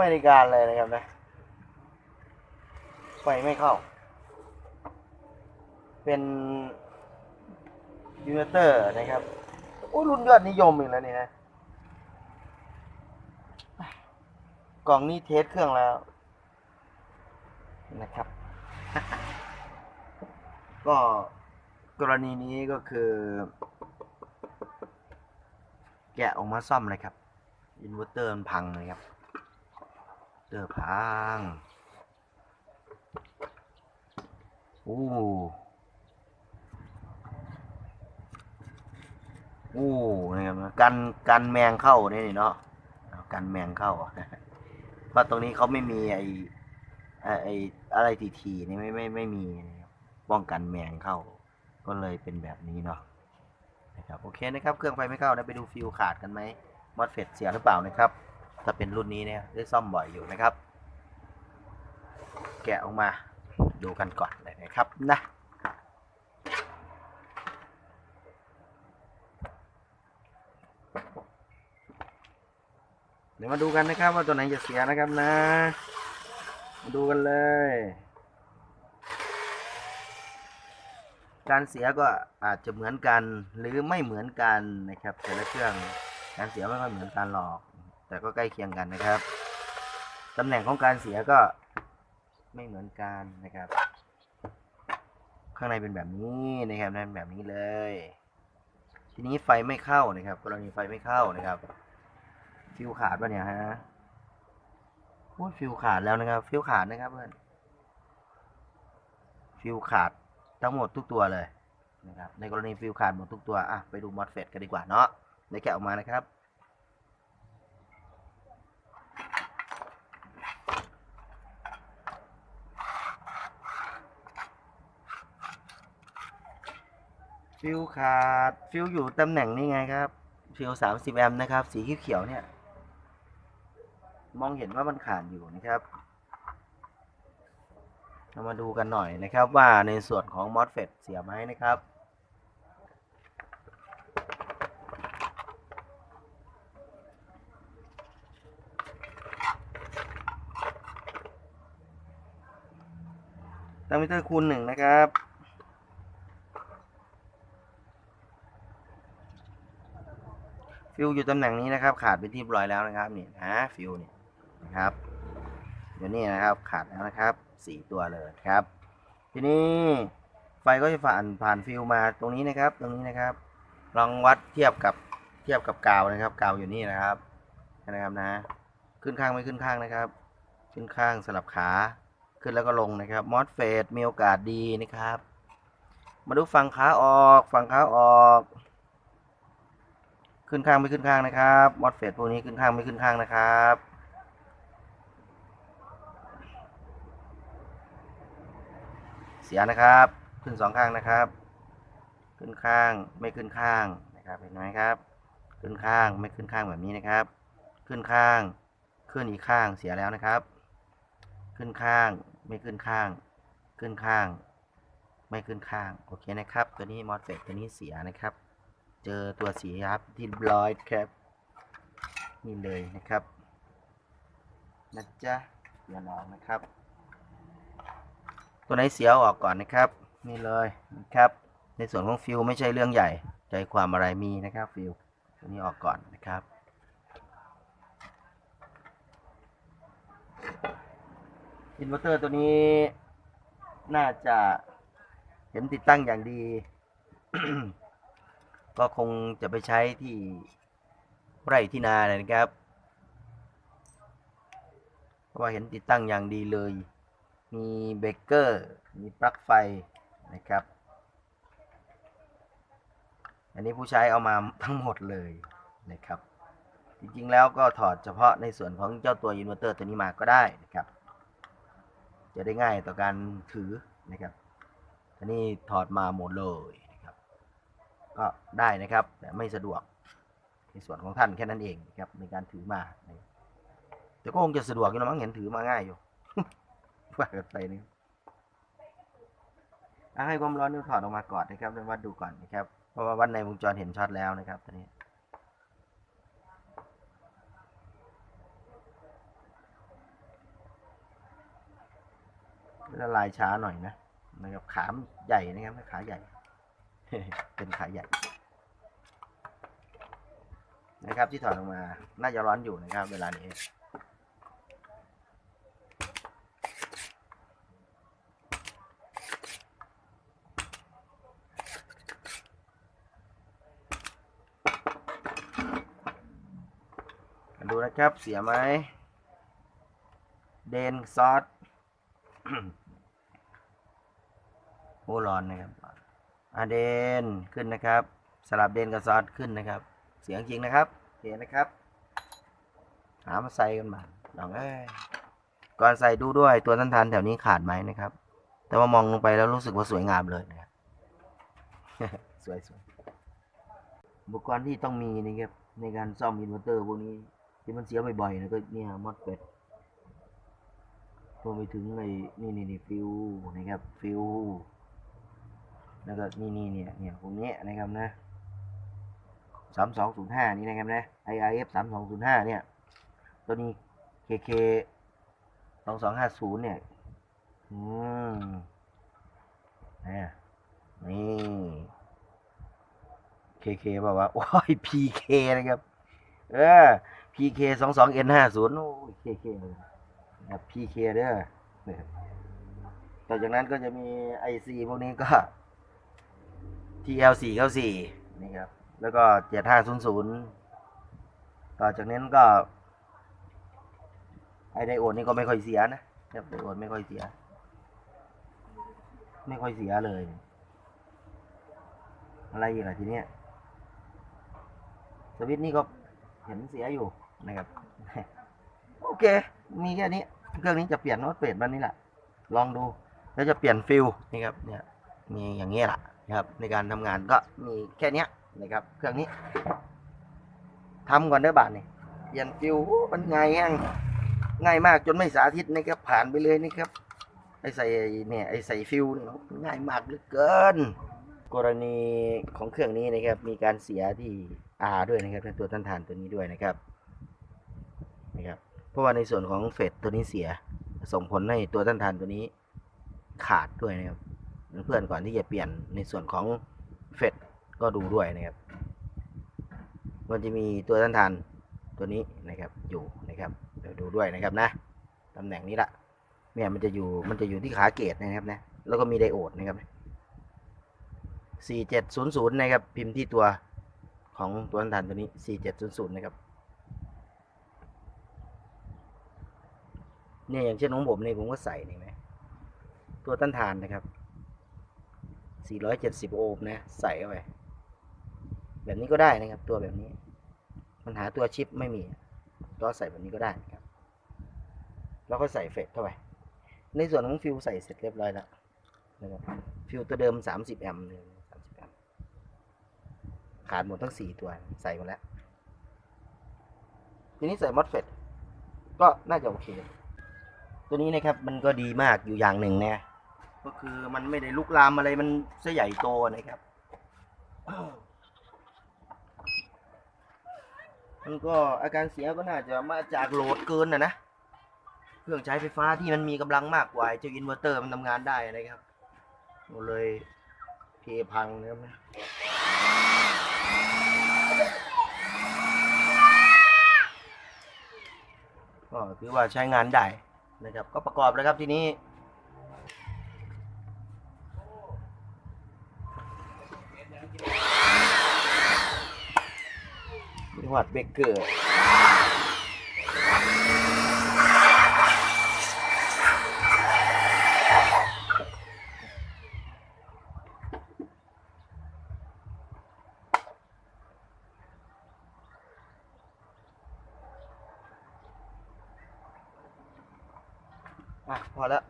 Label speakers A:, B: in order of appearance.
A: ไม่ได้การเลยนะครับนะไฟไม่เข้า เป็นยูเนเตอร์นะครับโอ้รุ่นยอดนิยมอีกแล้วนี่นะกล่องนี้เทสเครื่องแล้ว นะครับ ก็กรณีนี้ก็คือ แกะออกมาซ่อมเลยครับ อินเวอร์เตอร์มันพังเลยครับ เตอพังโอ้โอ้นะครับกันกันแมงเข้าเนี่ยนี่เนาะกันแมงเข้าเพราะตรงนี้เขาไม่มีไอไอ้อะไรทีๆนี่ไม่ไม่ไม่มีบป้องกันแมงเข้า ก็เลยเป็นแบบนี้เนาะนะครับโอเคนะครับ เครื่องไฟไม่เข้านะไปดูฟิวขาดกันไหมมอสเฟตเสียหรือเปล่านะครับ ถ้าเป็นรุ่นนี้เนี่ยได้ซ่อมบ่อยอยู่นะครับ แกะออกมาดูกันก่อนเลยนะครับนะเดี๋ยวมาดูกันนะครับว่าตัวไหนจะเสียนะครับนะมาดูกันเลย การเสียก็อาจจะเหมือนกันหรือไม่เหมือนกันนะครับแต่ละเครื่องการเสียไม่ค่อยเหมือนกันหรอก แต่ก็ใกล้เคียงกันนะครับ ตำแหน่งของการเสียก็ไม่เหมือนกันนะครับ ข้างในเป็นแบบนี้นะครับนั่นแบบนี้เลย ทีนี้ไฟไม่เข้านะครับ กรณีไฟไม่เข้านะครับ ฟิวขาดป่ะเนี่ยฮะโอ้ฟิวขาดแล้วนะครับ ฟิวขาดนะครับเพื่อน ฟิวขาดทั้งหมดทุกตัวเลยนะครับ ในกรณีฟิวขาดหมดทุกตัว อะ ไปดูมอสเฟตกันดีกว่าเนาะได้แกะออกมานะครับ ฟิวขาด ฟิวอยู่ตำแหน่งนี้ไงครับ ฟิวสามสิบแอมป์นะครับ สีเขียวเนี่ย มองเห็นว่ามันขาดอยู่นะครับเรามาดูกันหน่อยนะครับว่าในส่วนของ MOSFET เสียไหมนะครับ ตัมมิเตอร์คูณหนึ่งนะครับ ฟิวอยู่ตำแหน่งนี้นะครับ ขาดไปนที่เรียบร้อยแล้วนะครับนี่นะฟิวเนี่ยนะครับเดี๋ยวนี้นะครับขาดแล้วนะครับสี่ตัวเลยครับ ทีนี้ไฟก็จะผ่านผ่านฟิวมาตรงนี้นะครับ ตรงนี้นะครับ ลองวัดเทียบกับเทียบกับกาวนะครับ กาวอยู่นี่นะครับนะครับนะ ขึ้นข้างไม่ขึ้นข้างนะครับ ขึ้นข้างสลับขาขึ้นแล้วก็ลงนะครับมอสเฟตมีโอกาสดีนะครับ มาดูฝั่งขาออกฝั่งขาออก ขึ้นข้างไม่ขึ้นข้างนะครับมอสเฟตพวกนี้ขึ้นข้างไม่ขึ้นข้างนะครับเสียนะครับขึ้นสองข้างนะครับ ขึ้นข้างไม่ขึ้นข้างนะครับเห็นไหมครับ ขึ้นข้างไม่ขึ้นข้างแบบนี้นะครับ ขึ้นข้างขึ้นอีกข้างเสียแล้วนะครับ ขึ้นข้างไม่ขึ้นข้าง ขึ้นข้าง ไม่ขึ้นข้างโอเคนะครับ ตัวนี้มอสเฟตตัวนี้เสียนะครับ เจอตัวสีครับที่รียบร้อยครับ นี่เลยนะครับนะจ๊ะเสียออกนะครับ ตัวไหนเสียออกก่อนนะครับ นี่เลยนะครับ ในส่วนของฟิวไม่ใช่เรื่องใหญ่ ใจความอะไรมีนะครับฟิวตัวนี้ออกก่อนนะครับอินเวอร์เตอร์ตัวนี้น่าจะเห็นติดตั้งอย่างดี ก็คงจะไปใช้ที่ไร่ที่นาเลยนะครับเพราะว่าเห็นติดตั้งอย่างดีเลย มีเบรกเกอร์ มีปลั๊กไฟนะครับ อันนี้ผู้ใช้เอามาทั้งหมดเลยนะครับ จริงๆแล้วก็ถอดเฉพาะในส่วนของเจ้าตัวอินเวอร์เตอร์ตัวนี้มาก็ได้นะครับ จะได้ง่ายต่อการถือนะครับอันนี้ถอดมาหมดเลย ก็ได้นะครับ แต่ไม่สะดวกในส่วนของท่านแค่นั้นเองครับในการถือมาแต่ก็คงจะสะดวกอยู่นะมั้งเห็นถือมาง่ายอยู่ว่ากันไปนี่ให้ความร้อนนี่ถอดออกมาก่อนนะครับแล้ววัดดูก่อนนะครับ เพราะว่าวัดในวงจรเห็นช็อตแล้วนะครับตอนนี้ละลายช้าหน่อยนะนะครับขามใหญ่นะครับขาใหญ่ เป็นขาใหญ่ นะครับที่ถอดออกมา น่าจะร้อนอยู่นะครับ เวลานี้ดูนะครับเสียไหมเดนซอสโอร้อนนะครับ อะเดนขึ้นนะครับ สลับเดนกับซอสขึ้นนะครับ เสียงจริงนะครับเห็นนะครับ หามาใส่กันมาลองเอ้ยก่อนใส่ดูด้วยตัวต้านทานแถวนี้ขาดไหมนะครับ แต่ว่ามองลงไปแล้วรู้สึกว่าสวยงามเลยนะครับสวยสวยอุปกรณ์ที่ต้องมีนะครับในการซ่อมอินเวอร์เตอร์พวกนี้ที่มันเสียบ่อยๆนะก็เนี่ยมอดเป็ดรวมไปถึงไอ้นี่นี่นี่ฟิวนะครับฟิว แล้วก็นี่นี่เนี่ยเนี่ยพวกนี้นะครับนะสามสองศูนย์ห้านี่นะครับนะ IIF สามสองศูนย์ห้าเนี่ย ตัวนี้ KK สองสองห้าศูนย์เนี่ย อืมนี่นี่ KK บอกว่า โอ้ย PK นะครับ เออ PK สองสอง N ห้าศูนย์โอ้ย KK นะครับ PK เด้อเนี่ยต่อจากนั้นก็จะมี IC พวกนี้ก็ TL สี่เก้าสี่นี่ครับ แล้วก็เจ็ดห้าศูนย์ศูนย์ต่อจากนั้นก็ ไอไดโอดนี่ก็ไม่ค่อยเสียนะครับไดโอดไม่ค่อยเสีย ไม่ค่อยเสียเลย อะไรอีกล่ะทีเนี้ยสวิตช์นี่ก็เห็นเสียอยู่นะครับ โอเค มีแค่นี้ เครื่องนี้จะเปลี่ยนโน้ตเปลี่ยนมันนี่แหละ ลองดู แล้วจะเปลี่ยนฟิลนี่ครับ เนี่ย มีอย่างเงี้ยแหละ นะครับ ในการทำงานก็มีแค่เนี้นะครับ เครื่องนี้ทำก่อนเด้อบาทนี่เปลี่ยนฟิลโอ้มันง่ายแฮงง่ายมากจนไม่สาธิตนะครับผ่านไปเลยนะครับไอใส่เนี่ยไอใส่ฟิลเนี่ยง่ายมากเหลือเกิน กรณีของเครื่องนี้นะครับ มีการเสียที่ R ด้วยนะครับในตัวต้านทานตัวนี้ด้วยนะครับนะครับ เพราะว่าในส่วนของเฟดตัวนี้เสียส่งผลให้ตัวต้านทานตัวนี้ขาดด้วยนะครับ เพื่อนๆก่อนที่จะเปลี่ยนในส่วนของเฟดก็ดูด้วยนะครับ มันจะมีตัวต้านทานตัวนี้นะครับอยู่นะครับเดี๋ยวดูด้วยนะครับนะตำแหน่งนี้ละเนี่ยมันจะอยู่มันจะอยู่ที่ขาเกตนะครับนะแล้วก็มีไดโอดนะครับ4700นะครับพิมพ์ที่ตัวของตัวต้านทานตัวนี้ 4700นะครับเนี่ยอย่างเช่นของผมเนี่ยผมก็ใส่นี่ไหมตัวต้านทานนะครับ 470 โอห์มนะ ใส่เข้าไป แบบนี้ก็ได้นะครับ ตัวแบบนี้ ปัญหาตัวชิปไม่มี ก็ใส่แบบนี้ก็ได้ครับ แล้วก็ใส่เฟดเข้าไป ในส่วนของฟิวใส่เสร็จเรียบร้อยแล้วนะครับฟิวตัวเดิม 30 แอมป์เลย30 แอมป์ ขาดหมดทั้ง 4 ตัว ใส่หมดแล้ว ทีนี้ใส่มอสเฟดก็น่าจะโอเค ตัวนี้นะครับมันก็ดีมากอยู่อย่างหนึ่งนะ ก็คือมันไม่ได้ลุกลามอะไรมันเสียใหญ่โตนะครับ มันก็อาการเสียก็น่าจะมาจากโหลดเกินนะนะเครื่องใช้ไฟฟ้าที่มันมีกำลังมากกว่าเจ้าอินเวอร์เตอร์มันทำงานได้นะครับเลยเพพังนะครับก็คือว่าใช้งานได้นะครับ ก็ประกอบแล้วครับทีนี้ หวัดเบเกอร์พอแล้ว